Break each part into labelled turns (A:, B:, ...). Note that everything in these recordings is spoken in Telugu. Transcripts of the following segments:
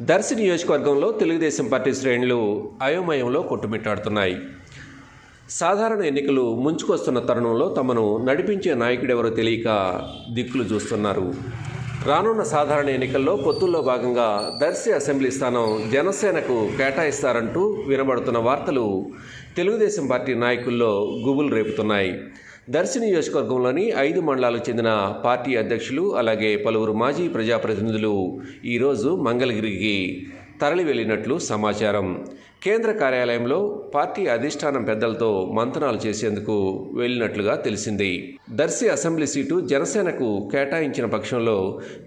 A: Darsi నియోజకవర్గంలో తెలుగుదేశం పార్టీ శ్రేణులు అయోమయంలో కొట్టుమిట్టాడుతున్నాయి. సాధారణ ఎన్నికలు ముంచుకొస్తున్న తరుణంలో తమను నడిపించే నాయకుడెవరో తెలియక దిక్కులు చూస్తున్నారు. రానున్న సాధారణ ఎన్నికల్లో పొత్తుల్లో భాగంగా దర్శి అసెంబ్లీ స్థానం జనసేనకు కేటాయిస్తారంటూ వినబడుతున్న వార్తలు తెలుగుదేశం పార్టీ నాయకుల్లో గుబులు రేపుతున్నాయి. దర్శి నియోజకవర్గంలోని ఐదు మండలాలకు చెందిన పార్టీ అధ్యక్షులు అలాగే పలువురు మాజీ ప్రజాప్రతినిధులు ఈరోజు మంగళగిరికి తరలి వెళ్ళినట్లు సమాచారం. కేంద్ర కార్యాలయంలో పార్టీ అధిష్టానం పెద్దలతో మంతనాలు చేసేందుకు వెళ్ళినట్లుగా తెలిసింది. దర్శి అసెంబ్లీ సీటు జనసేనకు కేటాయించిన పక్షంలో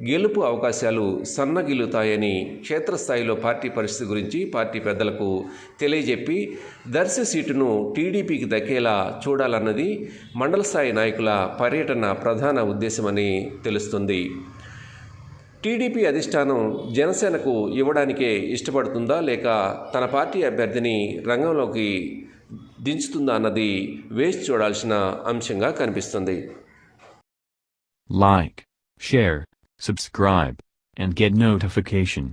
A: గెలుపు అవకాశాలు సన్నగిల్లుతాయని క్షేత్రస్థాయిలో పార్టీ పరిస్థితి గురించి పార్టీ పెద్దలకు తెలియజెప్పి దర్శి సీటును టీడీపీకి దక్కేలా చూడాలన్నది మండల స్థాయి నాయకుల పర్యటన ప్రధాన ఉద్దేశమని తెలుస్తుంది. టీడీపీ అధిష్టానం జనసేనకు ఇవ్వడానికే ఇష్టపడుతుందా లేక తన పార్టీ అభ్యర్థిని రంగంలోకి దించుతుందా అన్నది వేచి చూడాల్సిన అంశంగా కనిపిస్తుంది.
B: Like share subscribe and get notification